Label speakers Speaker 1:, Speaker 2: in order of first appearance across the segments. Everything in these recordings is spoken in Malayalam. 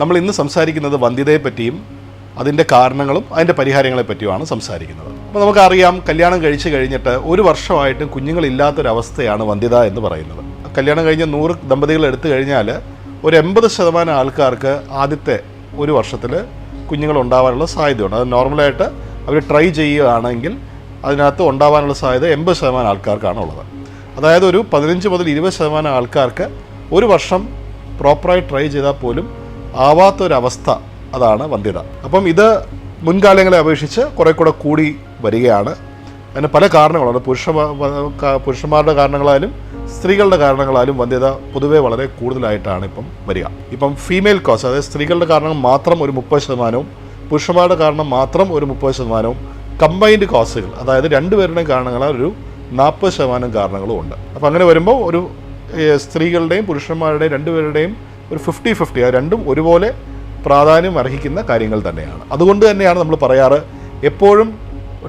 Speaker 1: നമ്മൾ ഇന്ന് സംസാരിക്കുന്നത് വന്ധ്യതയെ പറ്റിയും അതിന്റെ കാരണങ്ങളും അതിന്റെ പരിഹാരങ്ങളെ പറ്റിയുമാണ് സംസാരിക്കുന്നത്. അപ്പോൾ നമുക്കറിയാം കല്യാണം കഴിച്ച് കഴിഞ്ഞിട്ട് ഒരു വർഷമായിട്ട് കുഞ്ഞുങ്ങളില്ലാത്തൊരവസ്ഥയാണ് വന്ധ്യത എന്ന് പറയുന്നത്. കല്യാണം കഴിഞ്ഞ നൂറ് ദമ്പതികൾ എടുത്തു കഴിഞ്ഞാൽ ഒരു എൺപത് ശതമാനം ആൾക്കാർക്ക് ആദ്യത്തെ ഒരു വർഷത്തിൽ കുഞ്ഞുങ്ങൾ ഉണ്ടാവാനുള്ള സാധ്യതയുണ്ട്. അത് നോർമലായിട്ട് അവർ ട്രൈ ചെയ്യുകയാണെങ്കിൽ അതിനകത്ത് ഉണ്ടാവാനുള്ള സാധ്യത എൺപത് ശതമാനം ആൾക്കാർക്കാണ് ഉള്ളത്. അതായത് ഒരു പതിനഞ്ച് മുതൽ ഇരുപത് ശതമാനം ആൾക്കാർക്ക് ഒരു വർഷം പ്രോപ്പറായി ട്രൈ ചെയ്താൽ പോലും ആവാത്തൊരവസ്ഥ അതാണ് വന്ധ്യത. അപ്പം ഇത് മുൻകാലങ്ങളെ അപേക്ഷിച്ച് കുറെ കൂടെ കൂടി വരികയാണ്. അതിന് പല കാരണങ്ങളാണ്. പുരുഷ പുരുഷന്മാരുടെ കാരണങ്ങളായാലും സ്ത്രീകളുടെ കാരണങ്ങളാലും വന്ധ്യത പൊതുവേ വളരെ കൂടുതലായിട്ടാണ് ഇപ്പം വരിക. ഇപ്പം ഫീമെയിൽ കോസ് അതായത് സ്ത്രീകളുടെ കാരണം മാത്രം ഒരു മുപ്പത് ശതമാനവും പുരുഷന്മാരുടെ കാരണം മാത്രം ഒരു മുപ്പത് ശതമാനവും കമ്പൈൻഡ് കോസുകൾ അതായത് രണ്ടുപേരുടെയും കാരണങ്ങളാൽ ഒരു നാൽപ്പത് ശതമാനം കാരണങ്ങളും ഉണ്ട്. അപ്പം അങ്ങനെ വരുമ്പോൾ ഒരു സ്ത്രീകളുടെയും പുരുഷന്മാരുടെയും രണ്ടുപേരുടെയും ഒരു ഫിഫ്റ്റി ഫിഫ്റ്റി ആ രണ്ടും ഒരുപോലെ പ്രാധാന്യം അർഹിക്കുന്ന കാര്യങ്ങൾ തന്നെയാണ്. അതുകൊണ്ട് തന്നെയാണ് നമ്മൾ പറയാറ് എപ്പോഴും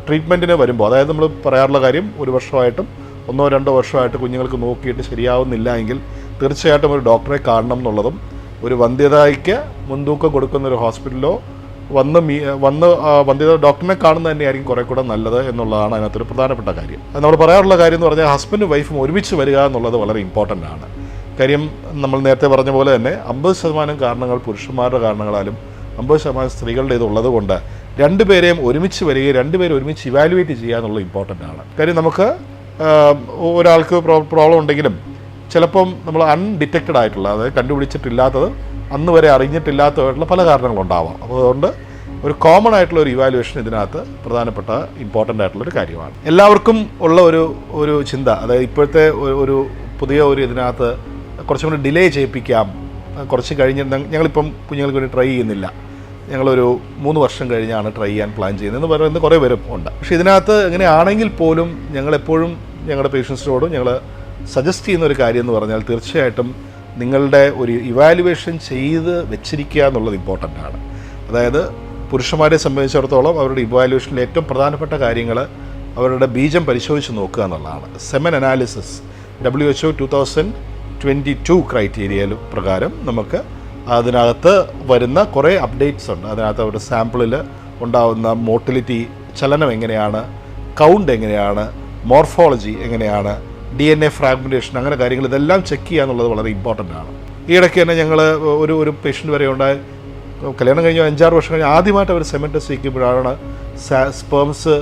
Speaker 1: ട്രീറ്റ്മെന്റിന് വരുമ്പോൾ അതായത് നമ്മൾ പറയാറുള്ള കാര്യം ഒരു വർഷമായിട്ടും ഒന്നോ രണ്ടോ വർഷമായിട്ട് കുഞ്ഞുങ്ങൾക്ക് നോക്കിയിട്ട് ശരിയാവുന്നില്ല എങ്കിൽ തീർച്ചയായിട്ടും ഒരു ഡോക്ടറെ കാണണം എന്നുള്ളതും ഒരു വന്ധ്യതയ്ക്ക് മുൻതൂക്കം കൊടുക്കുന്ന ഒരു ഹോസ്പിറ്റലിലോ വന്ന് മീ വന്ന് വന്ധ്യത ഡോക്ടറിനെ കാണുന്നത് തന്നെയായിരിക്കും കുറേ കൂടെ നല്ലത് എന്നുള്ളതാണ് അതിനകത്തൊരു പ്രധാനപ്പെട്ട കാര്യം. നമ്മൾ പറയാറുള്ള കാര്യം എന്ന് പറഞ്ഞാൽ ഹസ്ബൻഡും വൈഫും ഒരുമിച്ച് വരിക എന്നുള്ളത് വളരെ ഇമ്പോർട്ടന്റ് ആണ്. കാര്യം നമ്മൾ നേരത്തെ പറഞ്ഞ പോലെ തന്നെ അമ്പത് ശതമാനം കാരണങ്ങൾ പുരുഷന്മാരുടെ കാരണങ്ങളാലും അമ്പത് ശതമാനം സ്ത്രീകളുടെ ഇത് ഉള്ളത് കൊണ്ട് രണ്ടുപേരെയും ഒരുമിച്ച് വരികയും രണ്ടുപേരും ഒരുമിച്ച് ഇവാലുവേറ്റ് ചെയ്യുക എന്നുള്ളത് ഇമ്പോർട്ടന്റ് ആണ്. കാര്യം നമുക്ക് ഒരാൾക്ക് പ്രോബ്ലം ഉണ്ടെങ്കിലും ചിലപ്പം നമ്മൾ അൺഡിറ്റക്റ്റഡ് ആയിട്ടുള്ള അതായത് കണ്ടുപിടിച്ചിട്ടില്ലാത്തത് അന്ന് വരെ അറിഞ്ഞിട്ടില്ലാത്തതായിട്ടുള്ള പല കാരണങ്ങളുണ്ടാവാം. അപ്പോൾ അതുകൊണ്ട് ഒരു കോമൺ ആയിട്ടുള്ള ഒരു ഇവാലുവേഷൻ ഇതിനകത്ത് പ്രധാനപ്പെട്ട ഇമ്പോർട്ടന്റ് ആയിട്ടുള്ള ഒരു കാര്യമാണ്. എല്ലാവർക്കും ഉള്ള ഒരു ഒരു ചിന്ത അതായത് ഇപ്പോഴത്തെ ഒരു പുതിയ ഒരു ഇതിനകത്ത് കുറച്ചും കൂടി ഡിലേ ചെയ്യിപ്പിക്കാം. കുറച്ച് കഴിഞ്ഞ് ഞങ്ങളിപ്പം കുഞ്ഞുങ്ങൾക്ക് വേണ്ടി ട്രൈ ചെയ്യുന്നില്ല. ഞങ്ങളൊരു മൂന്ന് വർഷം കഴിഞ്ഞാണ് ട്രൈ ചെയ്യാൻ പ്ലാൻ ചെയ്യുന്നത്. എന്ന് പറയുന്നത് കുറേ പേരും ഉണ്ട്. പക്ഷേ ഇതിനകത്ത് എങ്ങനെയാണെങ്കിൽ പോലും ഞങ്ങളെപ്പോഴും ഞങ്ങളുടെ പേഷ്യൻസിനോടും ഞങ്ങൾ സജസ്റ്റ് ചെയ്യുന്ന ഒരു കാര്യം എന്ന് പറഞ്ഞാൽ തീർച്ചയായിട്ടും നിങ്ങളുടെ ഒരു ഇവാലുവേഷൻ ചെയ്ത് വെച്ചിരിക്കുക എന്നുള്ളത് ഇമ്പോർട്ടന്റ് ആണ്. അതായത് പുരുഷന്മാരെ സംബന്ധിച്ചിടത്തോളം അവരുടെ ഇവാലുവേഷനിൽ ഏറ്റവും പ്രധാനപ്പെട്ട കാര്യങ്ങൾ അവരുടെ ബീജം പരിശോധിച്ച് നോക്കുക എന്നുള്ളതാണ്. Semen analysis W H O two thousand twenty two ക്രൈറ്റീരിയയിൽ പ്രകാരം നമുക്ക് അതിനകത്ത് വരുന്ന കുറേ അപ്ഡേറ്റ്സ് ഉണ്ട്. അതിനകത്ത് ഒരു സാമ്പിളിൽ ഉണ്ടാകുന്ന മോട്ടിലിറ്റി ചലനം എങ്ങനെയാണ് കൗണ്ട് എങ്ങനെയാണ് മോർഫോളജി എങ്ങനെയാണ് ഡി എൻ എ ഫ്രാഗ്മെന്റേഷൻ അങ്ങനെ കാര്യങ്ങൾ ഇതെല്ലാം ചെക്ക് ചെയ്യുക എന്നുള്ളത് വളരെ ഇമ്പോർട്ടന്റ് ആണ്. ഈ ഇടയ്ക്ക് തന്നെ ഞങ്ങൾ ഒരു ഒരു പേഷ്യന്റ് വരെ ഉണ്ടായി. കല്യാണം കഴിഞ്ഞ അഞ്ചാറ് വർഷം കഴിഞ്ഞ് ആദ്യമായിട്ട് അവർ സെമൻ ടെസ്റ്റ് ചെയ്യുമ്പോഴാണ് സ്പേംസ്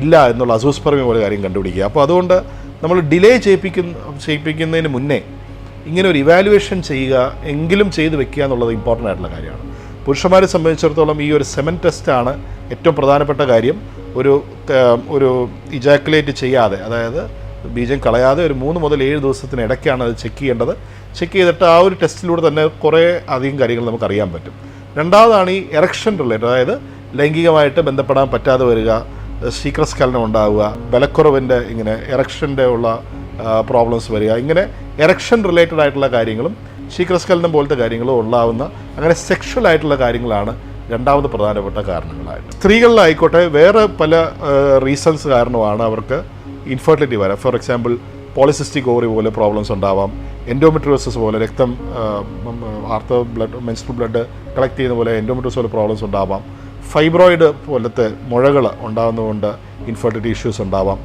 Speaker 1: ഇല്ല എന്നുള്ള അസൂസ്പർമി പോലെ കാര്യം കണ്ടുപിടിക്കുക. അപ്പോൾ അതുകൊണ്ട് നമ്മൾ ഡിലേ ചെയ്യിപ്പിക്കുന്ന ചെയ്യിപ്പിക്കുന്നതിന് മുന്നേ ഇങ്ങനെ ഒരു ഇവാലുവേഷൻ ചെയ്യുക എങ്കിലും ചെയ്ത് വെക്കുക എന്നുള്ളത് ഇമ്പോർട്ടന്റ് ആയിട്ടുള്ള കാര്യമാണ്. പുരുഷന്മാരെ സംബന്ധിച്ചിടത്തോളം ഈ ഒരു സെമൻ ടെസ്റ്റാണ് ഏറ്റവും പ്രധാനപ്പെട്ട കാര്യം. ഒരു ഒരു ഇജാക്കുലേറ്റ് ചെയ്യാതെ അതായത് ബീജം കളയാതെ ഒരു മൂന്ന് മുതൽ ഏഴ് ദിവസത്തിന് ഇടയ്ക്കാണ് അത് ചെക്ക് ചെയ്യേണ്ടത്. ചെക്ക് ചെയ്തിട്ട് ആ ഒരു ടെസ്റ്റിലൂടെ തന്നെ കുറേ അധികം കാര്യങ്ങൾ നമുക്ക് അറിയാൻ പറ്റും. രണ്ടാമതാണ് ഈ എറക്ഷൻ റിലേറ്റഡ് അതായത് ലൈംഗികമായിട്ട് ബന്ധപ്പെടാൻ പറ്റാതെ വരിക ശീക്രസ്ഖലനം ഉണ്ടാവുക ബലക്കുറവിന്റെ ഇങ്ങനെ എറക്ഷന്റെ ഉള്ള പ്രോബ്ലംസ് വരിക ഇങ്ങനെ എറക്ഷൻ റിലേറ്റഡ് ആയിട്ടുള്ള കാര്യങ്ങളും ശീക്രസ്ഖലനം പോലത്തെ കാര്യങ്ങളും ഉള്ളാവുന്ന അങ്ങനെ സെക്ഷൽ ആയിട്ടുള്ള കാര്യങ്ങളാണ് രണ്ടാമത് പ്രധാനപ്പെട്ട കാരണങ്ങളായിട്ട്. സ്ത്രീകളിലായിക്കോട്ടെ വേറെ പല റീസൺസ് കാരണമാണ് അവർക്ക് ഇൻഫെർട്ടിലിറ്റി വരാം. ഫോർ എക്സാമ്പിൾ പോളിസിസ്റ്റിക് ഓറി പോലെ പ്രോബ്ലംസ് ഉണ്ടാവാം. എൻഡോമെട്രിയോസിസ് പോലെ രക്തം ആർത്ത ബ്ലഡ് മെൻസ്ട്രൽ ബ്ലഡ് കളക്ട് ചെയ്യുന്ന പോലെ എൻഡോമെട്രിയോസ് പോലെ പ്രോബ്ലംസ് ഉണ്ടാവാം. ഫൈബ്രോയിഡ് പോലത്തെ മുഴകൾ ഉണ്ടാകുന്നതുകൊണ്ട് ഇൻഫെർട്ടിലിറ്റി ഇഷ്യൂസ് ഉണ്ടാവാം.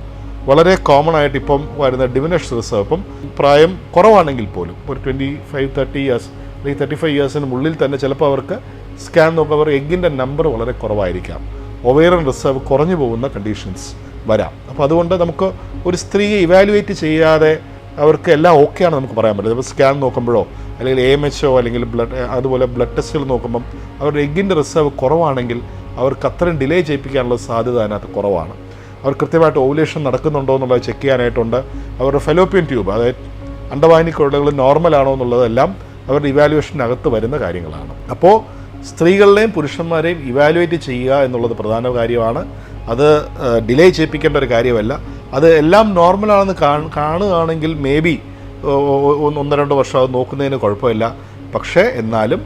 Speaker 1: വളരെ കോമൺ ആയിട്ട് ഇപ്പം വരുന്ന ഡിമിനഷ് റിസർവ് ഇപ്പം പ്രായം കുറവാണെങ്കിൽ പോലും ഒരു ട്വന്റി ഫൈവ് തേർട്ടി ഇയേഴ്സ് അല്ലെങ്കിൽ തേർട്ടി ഫൈവ് ഇയേഴ്സിന് ഉള്ളിൽ തന്നെ ചിലപ്പോൾ അവർക്ക് സ്കാൻ നോക്കുമ്പോൾ അവർ എഗ്ഗിന്റെ നമ്പർ വളരെ കുറവായിരിക്കാം. ഒവേറൻ റിസർവ് കുറഞ്ഞു പോകുന്ന കണ്ടീഷൻസ് വരാം. അപ്പോൾ അതുകൊണ്ട് നമുക്ക് ഒരു സ്ത്രീയെ ഇവാലുവേറ്റ് ചെയ്യാതെ അവർക്ക് എല്ലാം ആണ് നമുക്ക് പറയാൻ പറ്റില്ല. ഇപ്പോൾ സ്കാൻ നോക്കുമ്പോഴോ അല്ലെങ്കിൽ എ എം എച്ച് അല്ലെങ്കിൽ ബ്ലഡ് അതുപോലെ ബ്ലഡ് ടെസ്റ്റുകൾ നോക്കുമ്പം അവരുടെ എഗ്ഗിന്റെ റിസർവ് കുറവാണെങ്കിൽ അവർക്ക് അത്രയും ഡിലേ ചെയ്യിപ്പിക്കാനുള്ള സാധ്യത അതിനകത്ത് കുറവാണ്. അവർ കൃത്യമായിട്ട് ഓവുലേഷൻ നടക്കുന്നുണ്ടോ എന്നുള്ളത് ചെക്ക് ചെയ്യാനായിട്ടുണ്ട്. അവരുടെ ഫെലോപ്പിയൻ ട്യൂബ് അതായത് അണ്ടവാഹിനിക്കുഴലുകൾ നോർമൽ ആണോ എന്നുള്ളതെല്ലാം അവരുടെ ഇവാലുവേഷനകത്ത് വരുന്ന കാര്യങ്ങളാണ്. അപ്പോൾ സ്ത്രീകളുടെയും പുരുഷന്മാരെയും ഇവാലുവേറ്റ് ചെയ്യുക എന്നുള്ളത് പ്രധാന കാര്യമാണ്. അത് ഡിലേ ചെയ്യിപ്പിക്കേണ്ട ഒരു കാര്യമല്ല. അത് എല്ലാം നോർമലാണെന്ന് കാണ കാണുകയാണെങ്കിൽ മേ ബി ഒന്ന് രണ്ട് വർഷം അത് നോക്കുന്നതിന് കുഴപ്പമില്ല. പക്ഷേ എന്നാലും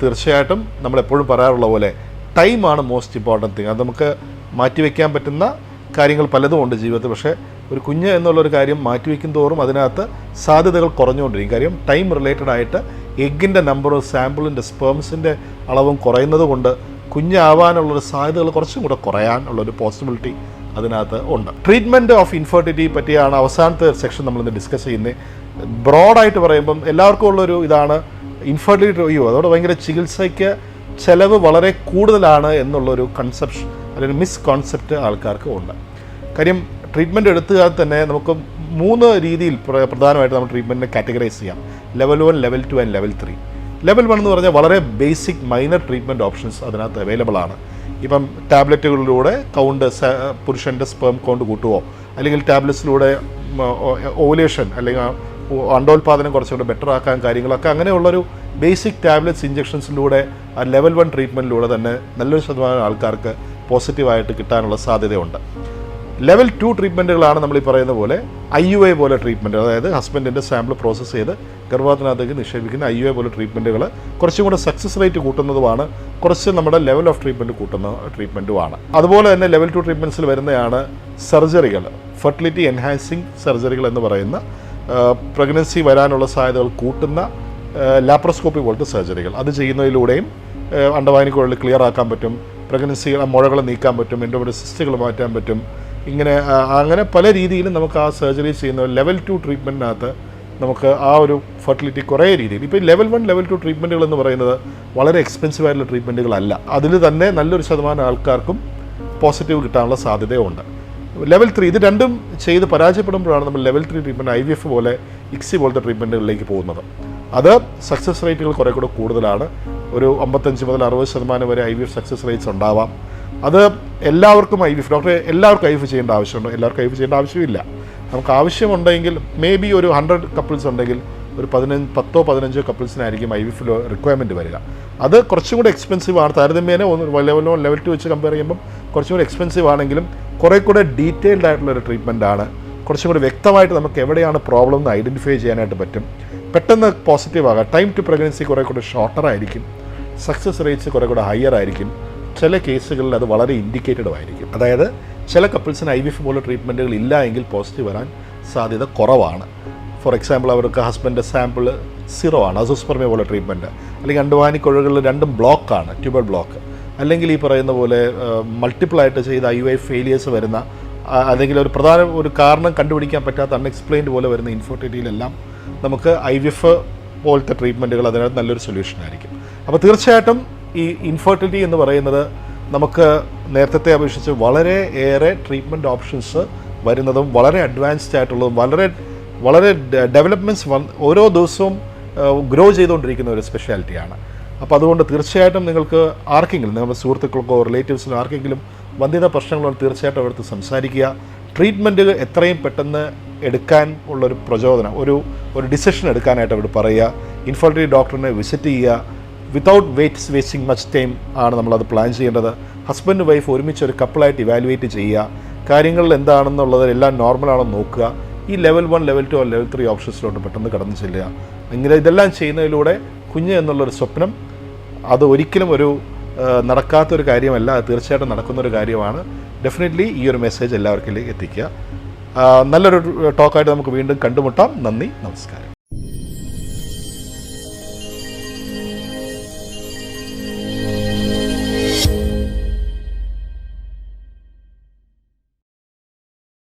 Speaker 1: തീർച്ചയായിട്ടും നമ്മളെപ്പോഴും പറയാറുള്ള പോലെ ടൈമാണ് മോസ്റ്റ് ഇമ്പോർട്ടന്റ് തിങ് അത് നമുക്ക് മാറ്റിവെക്കാൻ പറ്റുന്ന കാര്യങ്ങൾ പലതും ഉണ്ട് ജീവിതത്തിൽ. പക്ഷേ ഒരു കുഞ്ഞ് എന്നുള്ളൊരു കാര്യം മാറ്റിവെക്കും തോറും അതിനകത്ത് സാധ്യതകൾ കുറഞ്ഞുകൊണ്ടിരിക്കും. കാര്യം ടൈം റിലേറ്റഡ് ആയിട്ട് എഗ്ഗിന്റെ നമ്പറും സാമ്പിളിന്റെ സ്പേംസിന്റെ അളവും കുറയുന്നത് കൊണ്ട് കുഞ്ഞാവാനുള്ളൊരു സാധ്യതകൾ കുറച്ചും കൂടെ കുറയാനുള്ളൊരു പോസിബിലിറ്റി അതിനകത്ത് ഉണ്ട്. ട്രീറ്റ്മെന്റ് ഓഫ് ഇൻഫെർട്ടിലിറ്റി പറ്റിയാണ് അവസാനത്തെ സെക്ഷൻ നമ്മളിന്ന് ഡിസ്കസ് ചെയ്യുന്നത്. ബ്രോഡായിട്ട് പറയുമ്പം എല്ലാവർക്കും ഉള്ളൊരു ഇതാണ് ഇൻഫെർട്ടിലിറ്റി അയ്യോ അതോടെ ഭയങ്കര ചികിത്സയ്ക്ക് ചിലവ് വളരെ കൂടുതലാണ് എന്നുള്ളൊരു കൺസെപ്ഷൻ അല്ലെങ്കിൽ മിസ് കോൺസെപ്റ്റ് ആൾക്കാർക്ക് ഉണ്ട്. കാര്യം ട്രീറ്റ്മെന്റ് എടുത്തുകാൽ തന്നെ നമുക്ക് മൂന്ന് രീതിയിൽ പ്രധാനമായിട്ട് നമ്മൾ ട്രീറ്റ്മെന്റിനെ കാറ്റഗറൈസ് ചെയ്യാം. Level one level two and level three level one എന്ന് പറഞ്ഞാൽ വളരെ ബേസിക് മൈനർ ട്രീറ്റ്മെന്റ് ഓപ്ഷൻസ് അതിനകത്ത് അവൈലബിൾ ആണ്. ഇപ്പം ടാബ്ലറ്റുകളിലൂടെ കൗണ്ട് പുരുഷന്റെ സ്പേം കൗണ്ട് കൂട്ടുവോ? അല്ലെങ്കിൽ ടാബ്ലറ്റ്സിലൂടെ ഓവുലേഷൻ അല്ലെങ്കിൽ അണ്ടോത്പാദനം കുറച്ചുകൂടെ ബെറ്റർ ആക്കാൻ കാര്യങ്ങളൊക്കെ അങ്ങനെയുള്ളൊരു ബേസിക് ടാബ്ലറ്റ്സ് ഇഞ്ചക്ഷൻസിലൂടെ ആ ലെവൽ വൺ ട്രീറ്റ്മെന്റിലൂടെ തന്നെ നല്ലൊരു ശതമാനം ആൾക്കാർക്ക് പോസിറ്റീവായിട്ട് കിട്ടാനുള്ള സാധ്യതയുണ്ട്. ലെവൽ ടു ട്രീറ്റ്മെന്റുകളാണ് നമ്മൾ ഈ പറയുന്ന പോലെ ഐ യു എ പോലെ ട്രീറ്റ്മെന്റ് അതായത് ഹസ്ബൻഡിന്റെ സാമ്പിൾ പ്രോസസ്സ് ചെയ്ത് ഗർഭപാത്രത്തിനകത്തേക്ക് നിക്ഷേപിക്കുന്ന ഐ യു എ പോലെ ട്രീറ്റ്മെന്റുകൾ കുറച്ചും കൂടെ സക്സസ് റേറ്റ് കൂട്ടുന്നതുമാണ് കുറച്ച് നമ്മുടെ ലെവൽ ഓഫ് ട്രീറ്റ്മെന്റ് കൂട്ടുന്ന ട്രീറ്റ്മെന്റുമാണ് അതുപോലെ തന്നെ ലെവൽ ടു ട്രീറ്റ്മെന്റ്സിൽ വരുന്നതാണ് സർജറികൾ ഫെർട്ടിലിറ്റി എൻഹാൻസിങ് സർജറികൾ എന്ന് പറയുന്ന പ്രഗ്നൻസി വരാനുള്ള സാധ്യതകൾ കൂട്ടുന്ന ലാപ്രോസ്കോപ്പി പോലത്തെ സർജറികൾ അത് ചെയ്യുന്നതിലൂടെയും അണ്ടവാനിക്കുള്ളിൽ ക്ലിയർ ആക്കാൻ പറ്റും. പ്രഗ്നൻസി മുഴകൾ നീക്കാൻ പറ്റും എൻഡോമെട്രി സിസ്റ്റുകൾ മാറ്റാൻ പറ്റും. ഇങ്ങനെ അങ്ങനെ പല രീതിയിലും നമുക്ക് ആ സർജറി ചെയ്യുന്ന ലെവൽ ടു ട്രീറ്റ്മെന്റിനകത്ത് നമുക്ക് ആ ഒരു ഫെർട്ടിലിറ്റി കുറേ രീതിയിൽ. ഇപ്പോൾ ലെവൽ വൺ ലെവൽ ടു ട്രീറ്റ്മെന്റുകൾ എന്ന് പറയുന്നത് വളരെ എക്സ്പെൻസീവ് ആയിട്ടുള്ള ട്രീറ്റ്മെന്റുകളല്ല അതിൽ തന്നെ നല്ലൊരു ശതമാനം ആൾക്കാർക്കും പോസിറ്റീവ് കിട്ടാനുള്ള സാധ്യതയുണ്ട്. ലെവൽ ത്രീ ഇത് രണ്ടും ചെയ്ത് പരാജയപ്പെടുമ്പോഴാണ് നമ്മൾ level three treatment I V F പോലെ ഇക്സി പോലത്തെ ട്രീറ്റ്മെന്റുകളിലേക്ക് പോകുന്നത്. അത് സക്സസ് റേറ്റുകൾ കുറേ കൂടെ കൂടുതലാണ്. ഒരു അമ്പത്തഞ്ച് മുതൽ അറുപത് ശതമാനം വരെ I V F success rates ഉണ്ടാവാം. അത് എല്ലാവർക്കും ഐ വി എഫ് ഡോക്ടറെ എല്ലാവർക്കും ഐ എഫ് ചെയ്യേണ്ട ആവശ്യമുണ്ടോ? എല്ലാവർക്കും ഐ എഫ് ചെയ്യേണ്ട ആവശ്യമില്ല. നമുക്ക് ആവശ്യമുണ്ടെങ്കിൽ മേ ബി ഒരു ഹൺഡ്രഡ് കപ്പിൾസ് ഉണ്ടെങ്കിൽ ഒരു പതിനഞ്ച് പത്തോ പതിനഞ്ചോ കപ്പിൾസിനായിരിക്കും ഐ വി എഫിൽ റിക്വയർമെന്റ് വരിക. അത് കുറച്ചും കൂടെ എക്സ്പെൻസീവ് ആണ്. താരതമ്യേന ലെവൽ വൺ ലെവൽ ടു വെച്ച് കമ്പയർ ചെയ്യുമ്പം കുറച്ചും കൂടെ എക്സ്പെൻസീവ് ആണെങ്കിലും കുറേ കൂടെ ഡീറ്റെയിൽഡ് ആയിട്ടുള്ള ഒരു ട്രീറ്റ്മെന്റ് ആണ്. കുറച്ചും കൂടി വ്യക്തമായിട്ട് നമുക്ക് എവിടെയാണ് പ്രോബ്ലം എന്ന് ഐഡന്റിഫൈ ചെയ്യാനായിട്ട് പറ്റും. പെട്ടെന്ന് പോസിറ്റീവ് ആകാം. ടൈം ടു പ്രഗ്നൻസി കുറേ കൂടെ ഷോർട്ടർ ആയിരിക്കും. സക്സസ് റേറ്റ്സ് കുറേ കൂടെ ഹയർ ആയിരിക്കും. ചില കേസുകളിൽ അത് വളരെ ഇൻഡിക്കേറ്റഡ് ആയിരിക്കും. അതായത് ചില കപ്പിൾസിന് ഐ വി എഫ് പോലെ ട്രീറ്റ്മെന്റുകൾ ഇല്ല എങ്കിൽ പോസിറ്റീവ് വരാൻ സാധ്യത കുറവാണ്. ഫോർ എക്സാമ്പിൾ അവർക്ക് ഹസ്ബൻഡ് സാമ്പിൾ സീറോ ആണ്. അസോസ്പെർമിയ പോലെ ട്രീറ്റ്മെന്റ് അല്ലെങ്കിൽ അണ്ടുവാനിക്കുഴകളിൽ രണ്ടും ബ്ലോക്കാണ് ട്യൂബൽ ബ്ലോക്ക് അല്ലെങ്കിൽ ഈ പറയുന്ന പോലെ മൾട്ടിപ്പിൾ ആയിട്ട് ചെയ്ത ഐ വൈ ഫെയിലിയേഴ്സ് വരുന്ന അല്ലെങ്കിൽ ഒരു പ്രധാന ഒരു കാരണം കണ്ടുപിടിക്കാൻ പറ്റാത്ത അൺഎക്സ്പ്ലെയിൻഡ് പോലെ വരുന്ന ഇൻഫോർട്ടിറ്റിയിലെല്ലാം നമുക്ക് ഐ വി എഫ് പോലത്തെ ട്രീറ്റ്മെന്റുകൾ അതിനകത്ത് നല്ലൊരു സൊല്യൂഷൻ ആയിരിക്കും. അപ്പോൾ തീർച്ചയായിട്ടും ഈ ഇൻഫെർട്ടിലിറ്റി എന്ന് പറയുന്നത് നമുക്ക് നേരത്തെ അപേക്ഷിച്ച് വളരെ ഏറെ ട്രീറ്റ്മെന്റ് ഓപ്ഷൻസ് വരുന്നതും വളരെ അഡ്വാൻസ്ഡ് ആയിട്ടുള്ളതും വളരെ വളരെ ഡെവലപ്മെന്റ്സ് ഓരോ ദിവസവും ഗ്രോ ചെയ്തുകൊണ്ടിരിക്കുന്ന ഒരു സ്പെഷ്യാലിറ്റിയാണ് അപ്പോൾ അതുകൊണ്ട് തീർച്ചയായിട്ടും നിങ്ങൾക്ക് ആർക്കെങ്കിലും നിങ്ങളുടെ സുഹൃത്തുക്കൾക്കോ റിലേറ്റീവ്സിനോ ആർക്കെങ്കിലും വന്ധ്യത പ്രശ്നങ്ങളോ തീർച്ചയായിട്ടും അവിടുത്തെ സംസാരിക്കുക. ട്രീറ്റ്മെന്റ് എത്രയും പെട്ടെന്ന് എടുക്കാൻ ഉള്ളൊരു പ്രചോദനം ഒരു ഒരു ഡിസിഷൻ എടുക്കാനായിട്ട് അവർ പറയുക. ഇൻഫോൾട്ടറി ഡോക്ടറിനെ വിസിറ്റ് ചെയ്യുക. Without waits wasting much time ആണ് നമ്മളത് പ്ലാൻ ചെയ്യേണ്ടത്. ഹസ്ബൻഡ് വൈഫ് ഒരുമിച്ച് ഒരു കപ്പിളായിട്ട് ഇവാലുവേറ്റ് ചെയ്യുക. കാര്യങ്ങളിൽ എന്താണെന്നുള്ളത് എല്ലാം നോർമലാണെന്ന് നോക്കുക. ഈ level one level two level three ഓപ്ഷൻസിലോട്ട് പെട്ടെന്ന് കടന്നു ചെല്ലുക. ഇങ്ങനെ ഇതെല്ലാം ചെയ്യുന്നതിലൂടെ കുഞ്ഞ് എന്നുള്ളൊരു സ്വപ്നം അത് ഒരിക്കലും ഒരു നടക്കാത്തൊരു കാര്യമല്ല. തീർച്ചയായിട്ടും നടക്കുന്നൊരു കാര്യമാണ്. ഡെഫിനറ്റ്ലി ഈ ഒരു മെസ്സേജ് എല്ലാവർക്കും എത്തിക്കുക. നല്ലൊരു ടോക്കായിട്ട് നമുക്ക് വീണ്ടും കണ്ടുമുട്ടാം. നന്ദി നമസ്കാരം.